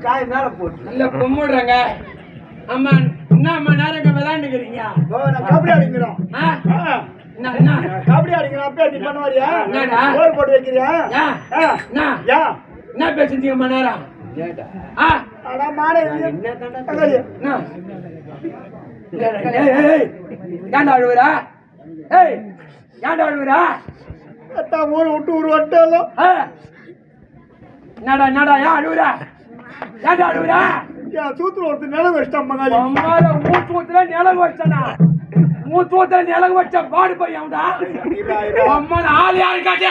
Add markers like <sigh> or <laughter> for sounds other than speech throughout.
காய் மேல போட்டு. இல்ல கும்பிடுறேங்க அம்மா என்ன அம்மா நேரங்க விளையாண்டுக்கிறீங்க? ஓ, நான் கபடி அடிக்கிறோம் ஆ? என்ன என்ன? கபடி அடிக்கிறோம் அப்பே நீ பண்ணுவாரியா? என்னடா? ஓர் போட்டு வைக்கிறியா? ஆ? ஆ. என்ன? யா. என்ன பேசுறீங்க அம்மா நேரம்? ஏன்டா அழுவுறா? ஏய் ஏன்டா அழுவுறா? ஊர் விட்டு ஊர் வட்டாலும் ஆ? என்னடா என்னடா ஏன் அழுவுறா? ஏன்டா அழுவுறா? என் சூத்துல ஒருத்தர் நிலம் வச்சிட்டான் மகாலி. அம்மால மூச்சு ஊத்துல நிலவு வச்சனா மூச்சு ஊத்துல நிலவு வச்ச பாடு பையன்டா இரா, இரா. அம்மா ஆள் யாரு காட்டு?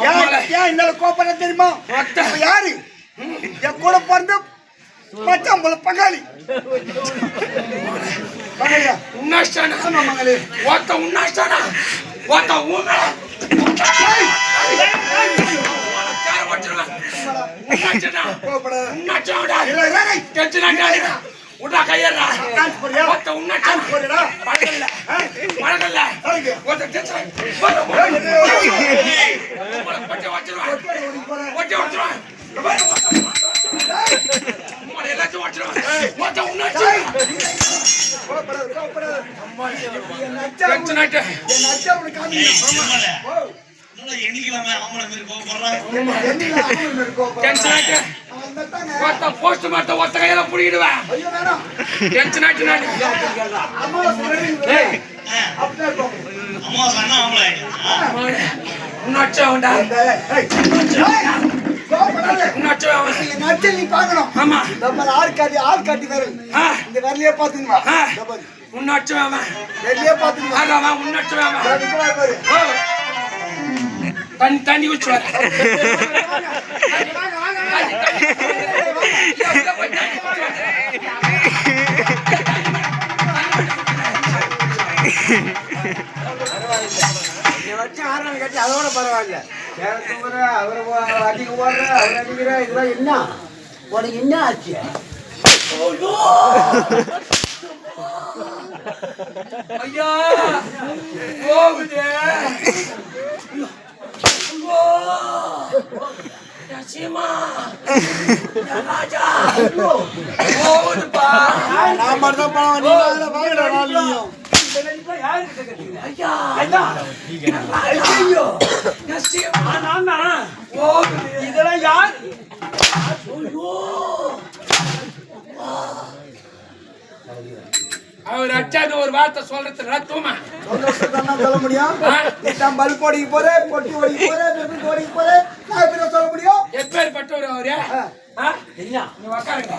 ஏன் என்னால கோபம் தெரியுமா? ஒத்த யாரு? என் கூட பிறந்து மச்சான் போல பங்காளி. பங்காளியா? உன்னாச்சானா? ஆமா மங்களே ஒருத்த உன்னாச்சானா? ஒருத்த ஊமே உடா கையறா ஒருத்த உன்னாச்சா டான்ஸ் போறியா? பழகல்ல பழகல்ல கோபப்படாத. உன்னாச்சா அவன் என் அச்சை நீ பார்க்கணும் ஆமா ஆள் காட்டி ஆள் காட்டி விரல் இந்த விரலையே பாத்துக்குமா ஆ. இந்த பாரு. உன்னாச்சு அவன் விரலையே பாத்துக்குமா ஆகாம உன்னாச்சு அவன் இதோ நிக்கிறா பாரு. ஓ. தண்ணி தண்ணி ஊச்சு வர என்னை வச்சு ஆறாம் கட்டி அதோட பரவாயில்ல அவரை அடிக்க போடுற அவர் அடிக்கிற இதெல்லாம் என்ன உனக்கு என்ன ஆச்சு ஐயா போகுது. நான் மட்டும் பணம். போகுது. இதெல்லாம் யார் ஐயோ. அவர் அச்சாது ஒரு வார்த்தை சொல்றது சந்தோஷத்தான் சொல்ல முடியும். ஆ? நீ தான் பல்ப் ஓடிக்க போற பொட்டி ஓடிக்க போற பெட்ரோல் ஓடிக்க போற நான் எப்படி சொல்ல முடியும். எப்பேற்பட்டவர் அவரு? நீ உக்காருங்க.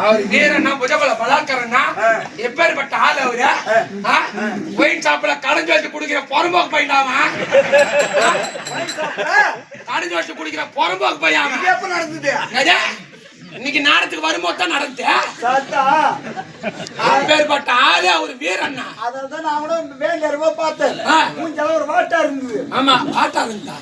அவர் வீரன்னா புஜபல பலாக்கரன்னா ஆ. எப்பேற்பட்ட ஆள் அவரு. ஆ? ஒயின் ஷாப்ல கடைஞ்சு வச்சு குடிக்கிற பொறம்போக்கு பையனாமா கடைஞ்சு வச்சு குடிக்கிற பொறம்போக்கு பையன் இது எப்ப நடந்தது? இன்னைக்கு நாடத்துக்கு வரும்போது தான் நடந்து சாத்தா. அப்பேற்பட்ட ஆளு அவர் வீரண்ணா. அதான் தான் நான் கூட வேண்டிய ரூபா பார்த்தேன். ஆ. மூஞ்செல்லாம் ஒரு வாட்டா இருந்தது. ஆமா ஆட்டா இருந்தா.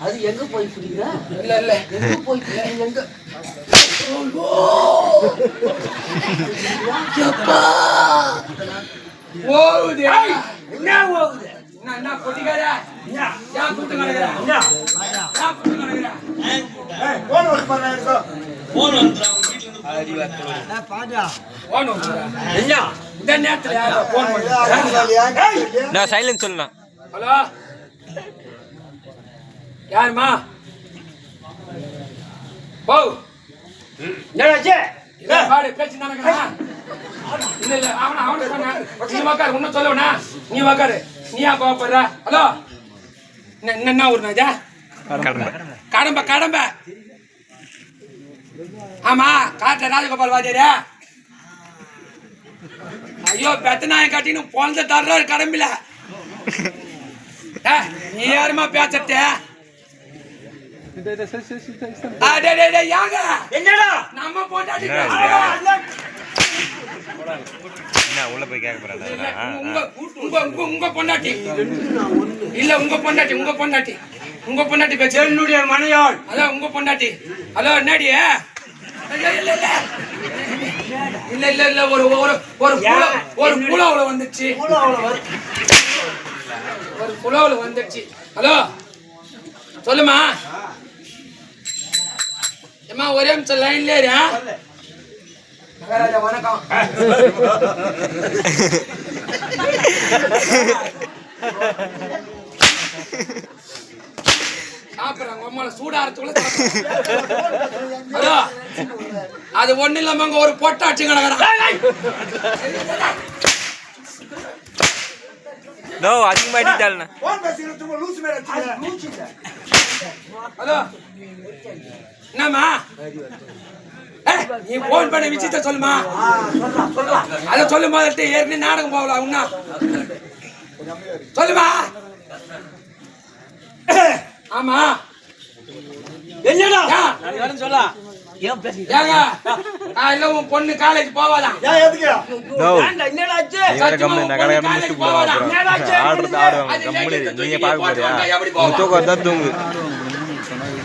அது எங்க போய் பிடிக்கிற இல்ல இல்ல. எங்க போய் எங்க? போகுது என்ன போகுது என்ன என்ன? கொட்டிக்காரா ஏன் கூட்டு ஏன் போன் போன் நான் சொல்லலாம். ஹலோ? யாருமா போ. பாடு பேச்சு இல்ல இல்ல அவன அவன சொன்ன. நீ உக்காரு இன்னும் சொல்லவனா? நீ உக்காரு. நீ ஏன் கோவப்படுற? ஹலோ? என்ன ஊர் நாஜா கடம்ப. கடம்ப ஆமா காட்ட ராஜகோபால் வாத்தியாரே. ஐயோ பெத்த நாயை கட்டின்னு பொழந்த தர்றாரு கடம்பில. நீ யாருமா பேசத்த என்னடா? நம்ம பொண்டாட்டி என்ன? பேசுறா. என்ன உள்ள போய் கேட்க போறாங்க இல்ல, உங்க உங்க உங்க உங்க பொண்டாட்டி. இல்ல உங்க பொண்டாட்டி உங்க பொண்டாட்டி. உங்க பொண்டாட்டி பேச்சு என்னுடைய மனையாள். அதான் உங்க பொண்டாட்டி. ஹலோ என்னடி? இல்ல இல்ல இல்ல இல்ல ஒரு ஒரு ஒரு ஒரு புலவுல வந்துச்சு. ஒரு புலவுல வந்துச்சு. ஹலோ. சொல்லுமா. ஏம்மா ஒரே நிமிஷம் லைன்ல ஏறியா மகாராஜா வணக்கம். சாப்பிடுறாங்க சூடாரத்துக்குள்ள அது ஒண்ணு இல்லாம அங்க ஒரு பொட்டாச்சு கிடக்குறான். நோ அதிகமா அடித்தாள்ண்ணா போன் பேசிக்கிட்டு லூசு மேல லூசு ஹலோ என்னம்மா? ஏய், நீ போன் பண்ண விஷயத்த சொல்லுமா? அத சொல்லும் போது ஏற்கனவே நாடகம் போகலாம் உன்னா? சொல்லுமா? ஆமா. என்னடா? சொல்ல. பொண்ணு காலேஜ் போவாதான் ஆடுறது ஆடுவாங்க. கம்முனு நீங்க பார்க்க தூக்கம் தூங்கு.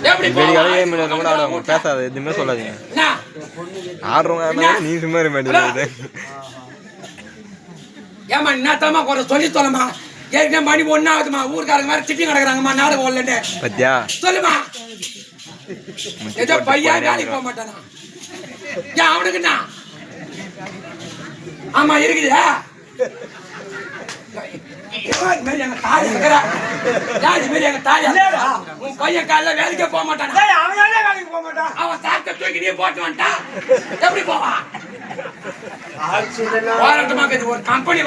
கூட ஆடுவாங்க பேசாத எதுவுமே சொல்லாதீங்க? ஆடுறவங்க நீ சும்மா இருக்க மாட்டேங்குது ஏம்மா என்னத்தம்மா குறை சொல்லி சொல்லமா ஏற்கனவே மணி ஒண்ணு ஆகுதுமா ஊர்க்காரங்க வேற திட்டி கிடக்குறாங்கம்மா நாடகம் வரலன்னு பத்தியா? சொல்லுமா ஏதோ பையன் வேலைக்கு போக மாட்டானா? ஏன் அவனுக்கு என்ன? ஆமா இருக்குதா. இது மாதிரி எங்க தாய் இருக்கிறா. இது மாதிரி எங்க தாய் உன் பையன் காலைல வேலைக்கே போக வேலைக்கு போக மாட்டான் அவன் தூக்கி நீ போட்டு வந்துட்டான் எப்படி போவான் ஒரு கம்பெனி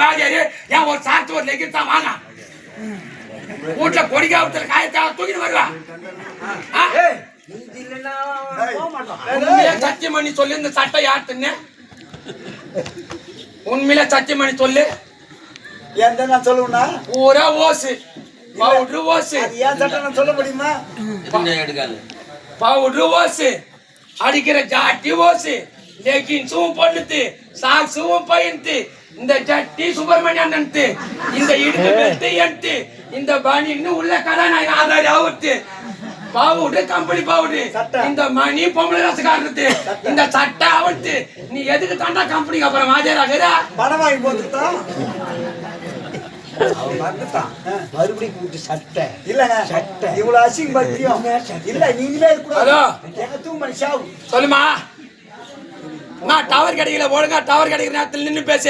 ஏன் ஒரு சாத்து ஒரு தான் வாங்க வீட்டுல கொடிக்காவத்துல காயத்தா தூக்கிட்டு வருவா ஆ? உண்மையில சத்தியம் சொல்லு இந்த சட்டை யாருன்னு உண்மையில சத்தியம் சொல்லு எந்த நான் சொல்லுவேன்னா? பூரா ஓசு. பவுட்ரு ஓசு. அது ஏன் சட்டம் நான் சொல்ல முடியுமா? பவுட்ரு ஓசு. அடிக்கிற ஜாட்டி ஓசு. லெகின்ஸும் பொண்ணுத்து சாக்ஸும் பையன்த்து. இந்த ஜட்டி சுப்பிரமணிய அண்ணன்த்து. இந்த இடுப்பு பெல்ட் என்த்து. இந்த பனின்னு உள்ள கதாநாயகன் ஆதாரி அவுத்து பவுடு கம்பெனி பவுடு சட்டை. இந்த மணி பொம்பளை ரசக்காரத்து இந்த சட்டை அவத்து நீ எதுக்கு தாண்டா கம்பெனிக்கு அப்புறம் வாஜராகிறா பணம் வாங்கி மறுபடியும் கூட்டு சட்டை. சட்டை. இவ்வளவு அசிங்க பத்தியம் இல்ல நீங்களே சாவு சொல்லுமா? நான் டவர் கிடைக்கல ஒழுங்கா டவர் கிடைக்கிற நேரத்தில் நின்னு பேச.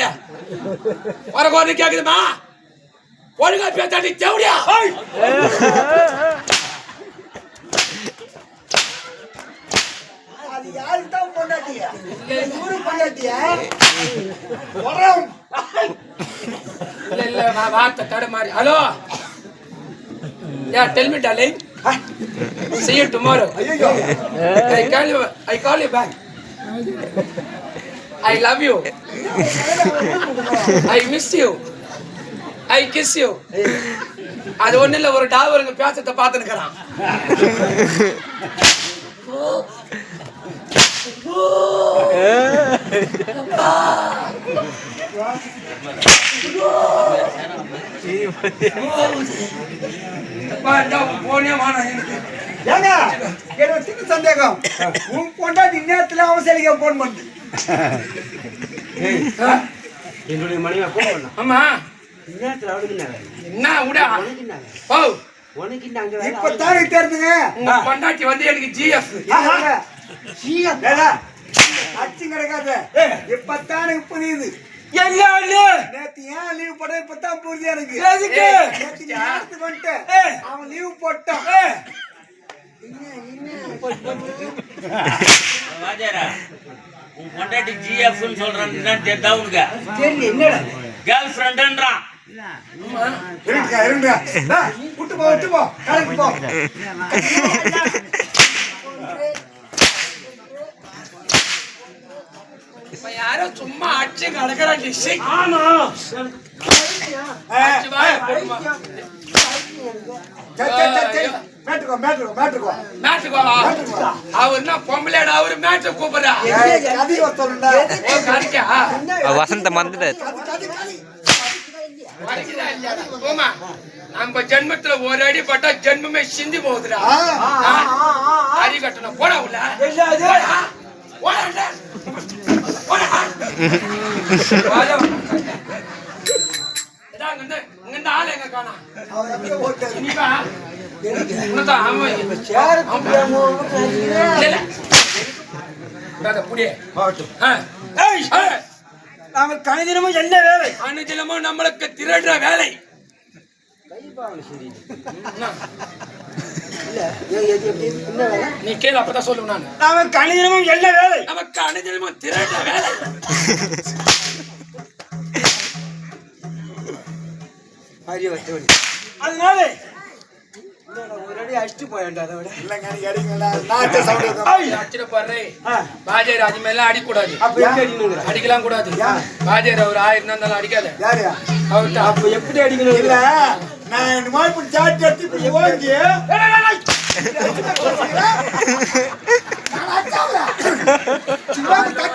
வர குரல் கேக்குதுமா? ஒழுங்கா பேசாட்டி தேவடியா அது யாருக்கு தான் பொண்டாட்டியா ஊரு பொண்டாட்டியா? வரோம் இல்ல வார்த்தை தடுமாறி hello? Yeah tell me darling see you tomorrow. ஐயோ i call you i call you back. I love you. I miss you. I kiss you. அது ஒண்ணு இல்ல ஒரு டாவருங்க வானா எனக்கு <laughs> ஏங்க எனக்கு சின்ன சந்தேகம். உன் பொண்டாட்டி நேரத்துல அவசரிக்க போன் பண்ணுது என்னுடைய மனைவி போன் பண்ணா? ஆமா. இந்நேரத்தில் அவளுக்கு என்ன விடா உனக்கு இப்ப தெரிஞ்சுங்க. பொண்டாட்டி வந்து எனக்கு ஜிஎஃப் அச்சு கிடக்காத. இப்பத்தானே புரியுது என்ன நேத்து ஏன் லீவ் போட்ட இப்பதான் புரியுது எனக்கு. எதுக்கு? நேத்து நீ நேரத்துக்கு வந்துட்ட. அவன் லீவ் போட்டான். வாஜாரா உன் பொண்டாட்டி ஜிஎஃப்னு சொல்றான்னு தெரியுதா உனக்கு? கேர்ள் ஃப்ரெண்டுன்றான் இருங்க இருங்க விட்டு போ விட்டு போ. கடைக்கு போ இவன் யாரோ சும்மா அடிச்சு கடக்குறான் டிஷ் ஆமா அடிச்சு வாயை போடுமா. சரி, சரி, சரி, சரி. மேட்டுக்கோ மேட்டுக்கோ மேட்டுக்கோ மேட்டுக்கு வா. அவர் என்ன பொம்பளையாடா அவரு மேட்டு கூப்பிடுறா ஏய், கதை சொல்லுடா ஓ, கறிக்கா வசந்த? போம்மா. நம்ம ஜென்மத்துல ஒரு அடி பட்டா ஜென்மமே சிந்தி போகுதுடா ஆ, ஆ, ஆ, ஆ, ஆ. அரி கட்டணும் போடா உள்ள போடா. போடா உள்ள. போடா. வாடா. இதா இங்கிருந்து, இங்கிருந்து ஆளு எங்க காணோம்? அவர் அப்படியே ஓட்டாரு. நீ வா. உன்னதான் ஆமா. இல்ல, இல்ல. இந்தாத, புடி. ஆ. ஆ. நாம கணிதனமும் என்ன வேலை அனுதினமும் நம்மளுக்கு திருடுற வேலை என்ன? இல்ல நீ கேளு அப்பதான் சொல்லுவேன் நான். நாம கணிதனமும் என்ன வேலை? நமக்கு அனுதினமும் திருடுற வேலை. அதனால பாஜர் அது மேல அடிக்கூடாது. அப்ப எப்படி அடிக்கணுங்கிற? அடிக்கலாம் கூடாது. பாஜர் அவர் ஆயிரம் இருந்தாலும் அடிக்காத. யாரு? அவர் அப்ப எப்படி அடிக்கணும்? இல்ல, நான் இந்த மாதிரி எடுத்து ஓங்கி. சும்மா இப்படி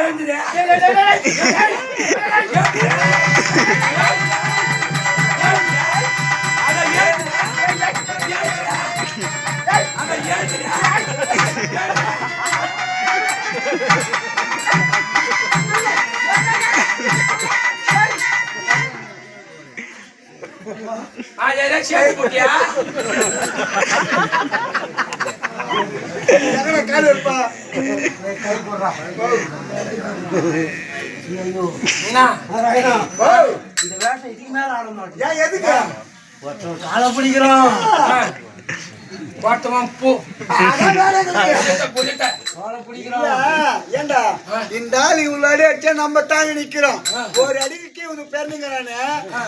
ஏந்திரே. இந்த வேஷம் இதுக்கு மேல ஆட மாட்டேன். ஏன் எதுக்கு? ஒருத்தன் காலை பிடிக்கிறோம். ஒருத்தவன் பூ. அதான் வேலை எங்களுக்கு. புரியுத காலை இல்ல, பிடிக்கிறோம். ஏண்டா? இந்த ஆள் இவ்வளவு அடி அடிச்சா நம்ம தாங்க நிக்கிறோம். ஒரு அடிக்கு இவங்க பெருந்துங்கிறானே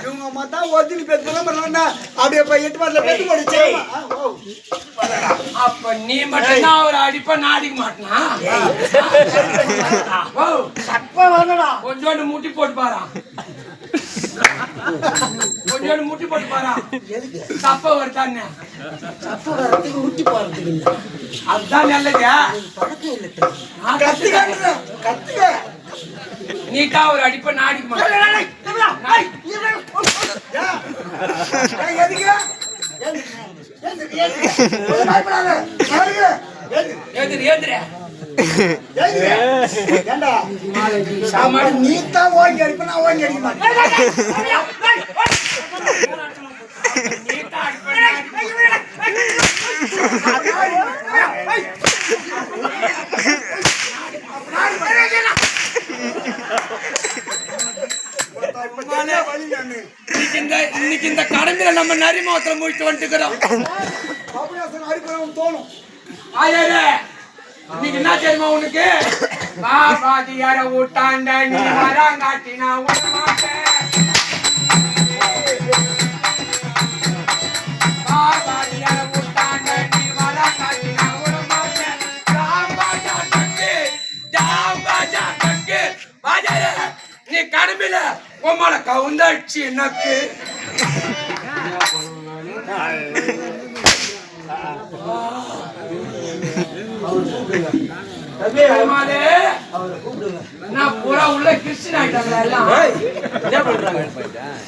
இவங்க மொத்தம் ஒரிஜினல் பேத்து பண்ணா அப்படியே போய் எட்டு போடுச்சு. அப்ப நீ மட்டும் தான் அவர் அடிப்ப நான் அடிக்க மாட்டனா ஓ, கொஞ்சோண்டு முட்டி போட்டு பாரா. கொஞ்சோண்டு முட்டி போட்டு பாரா சப்ப வருதானே தப்பு வர்றதுக்கு முட்டி போறதுக்கு இல்ல அதுதான் நல்லது பழக்கம் இல்லை. கத்துக்க நீ தான் ஒரு அடிப்ப நான் அடிக்க மாட்டேன் ஏன் எதுக்கு நீ தான் ஓங்கி அடிப்ப நான் ஓங்கி அடிக்க. இன்னைக்கு இந்த கடமையில நம்ம நரிமுகத்துல முடிச்சு பாபுதாசன் அடிப்பவன் தோணும் என்ன தெரியுமா உனக்கு? பாபாதியார ஊட்டாண்ட நீ வராங்காட்டி நான் விட மாட்டேன். பாபாதி ஊட்டாண்ட நீ விட மாட்டேன். தக்கு தக்கு நீ கடமையில உமால கவுந்தாச்சு எனக்கு. நான் பூரா உள்ள கிறிஸ்டின் ஆயிட்டாங்களா எல்லாம்? என்ன பண்றாங்க?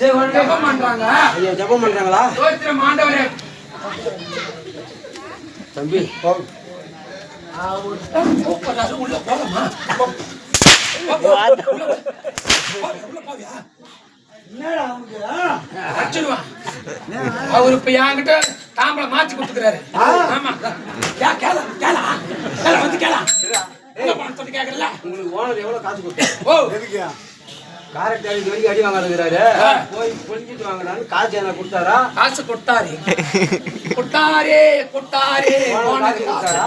ஜெபம் பண்றாங்க. ஐயா ஜபம் பண்றாங்களா? ஸ்தோத்திரம் ஆண்டவரே. தம்பி உள்ள. அவரு இப்ப என்கிட்ட தாம்பளை மாத்தி கொடுத்துக்கிறாரு. ஆமா. கேள கேள. வந்து கேள. கேக்குறல உங்களுக்கு ஓனர் எவ்வளவு காசு கொடுத்தா ஓ. எதுக்கு? காரட் அடி வரைக்கும் அடி போய் புரிஞ்சிட்டு வாங்கலான்னு காசு என்ன கொடுத்தாரா? காசு கொட்டாரே கொட்டாரே கொட்டாரே ஓனர் கொடுத்தாரா.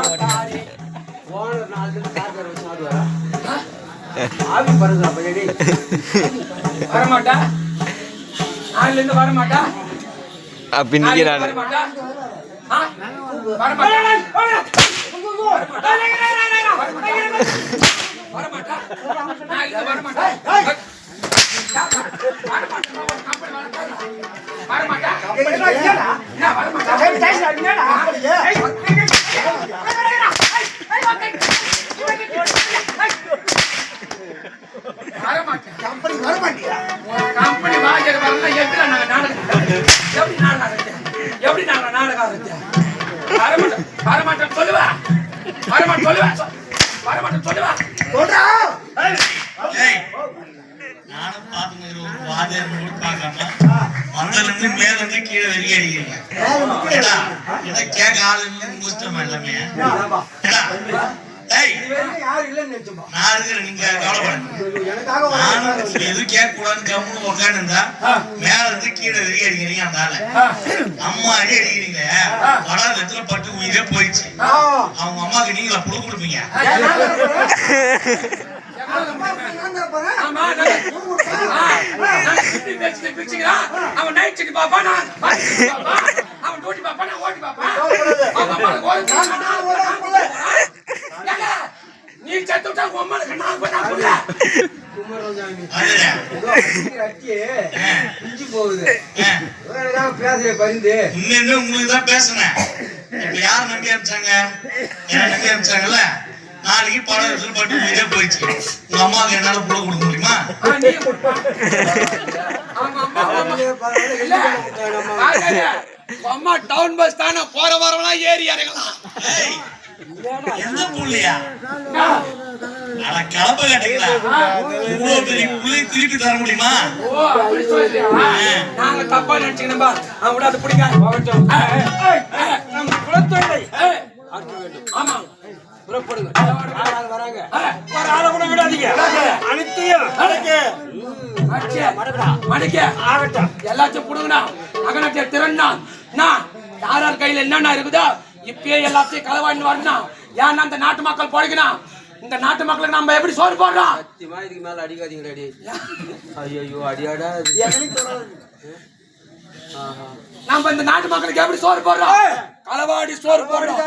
ஓனர் நாலு பேர் சார்ஜர் வச்சு ஆடுவாரா ஆவி பறந்துடா பையடி வரமாட்டா? நாளைல இருந்து வரமாட்டா? அப்ப நாளைல நிக்கிறானு? வரமாட்டா? எப்படி நாடகம் எப்படி நாடகம் நாடகம் சொல்லுவா. சொல்லுவா. சொல்லுவா. சொல்றா. நானும் பார்க்காம இருந்து மேல இருந்து கீழே வெளியே அடிக்கிறீங்க கேட்க ஆள் எல்லாமே? இல்லைன்னு நினைச்சோமா நான் இருக்கிறேன் நீங்க நானும் எதுவும் கேட்க கூடாதுன்னு கம்முன்னு உட்காந்துருந்தா மேல இருந்து கீழே வெளியே அடிக்கிறீங்க அந்த ஆளை. அம்மா அடி அடிக்கிறீங்க வராத இடத்துல பட்டு உயிரே போயிடுச்சு. அவங்க அம்மாக்கு நீங்களா புழு கொடுப்பீங்க. அவன் night shift பாப்பா, நான். அவன் duty பாப்பா, நான் பாப்பா. நீ செத்து விட்டா உன் அம்மாவுக்கு நான் போய் நான் போய். குமரசாமி. அதுல. ஏதோ அடிக்கிற அடிக்கு பிஞ்சு போகுது. எனக்காக பேசுற பரிந்து. உங்களுக்கு தான் பேசுனேன்? இப்ப யார் நம்பி அனுப்பிச்சாங்க? என்ன நம்பி அனுப்பிச்சாங்கல்ல? நாளைக்கு படம் எடுத்து பட்டு உயிரே போயிடுச்சு. உங்க அம்மாவுக்கு என்னால புள்ள கொடுக்க முடியுமா? அம்மா டவுன் பஸ் தானே போற வரவெல்லாம் ஏறி இறங்கலாம். எந்த ஆ, அட கலப்ப கட்டிங்களா? இவ்வளவு பெரிய புள்ளை திருப்பி தர முடியுமா? ஓ, அப்படி சொல்றியா? நாங்க தப்பா நினைச்சுக்கணும்பா அவன் கூட அது குலத்தொழிலை ஆமா புறப்படுங்க வராங்க ஒரு ஆளை கூட விடாதீங்க. அனைத்தையும் அடக்கு. அடிச்சு. மடிக்க. ஆகட்டும். எல்லாத்தையும் புடுங்கண்ணா நகனத்தை திறன்னா நான் யார் யார் கையில என்னென்ன இருக்குதோ இப்பயே எல்லாத்தையும் களவாடின்னு வரணும் ஏன்னா அந்த நாட்டு மக்கள் பழகணும் இந்த நாட்டு மக்களுக்கு நம்ம எப்படி சோறு போடுறோம் சத்தியமா இதுக்கு மேல அடிக்காதீங்க அடி ஐயோ அடியாடா நம்ம இந்த நாட்டு மக்களுக்கு எப்படி சோறு போடுறோம் களவாடி சோறு போடுறோம்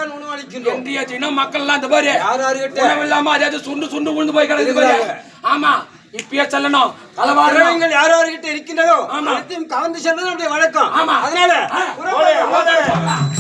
இன்றைய தினம் மக்கள் எல்லாம் இந்த பாரு யார் யாருகிட்ட? உணவு இல்லாம அதாவது சுண்டு சுண்டு விழுந்து போய் கிடக்குது பாரு. ஆமா இப்பயே சொல்லணும். திரவியங்கள் யார் யார்கிட்ட இருக்கின்றதோ ஆமா. அனைத்தையும் கவர்ந்து செல்வது நம்முடைய வழக்கம். ஆமா. அதனால.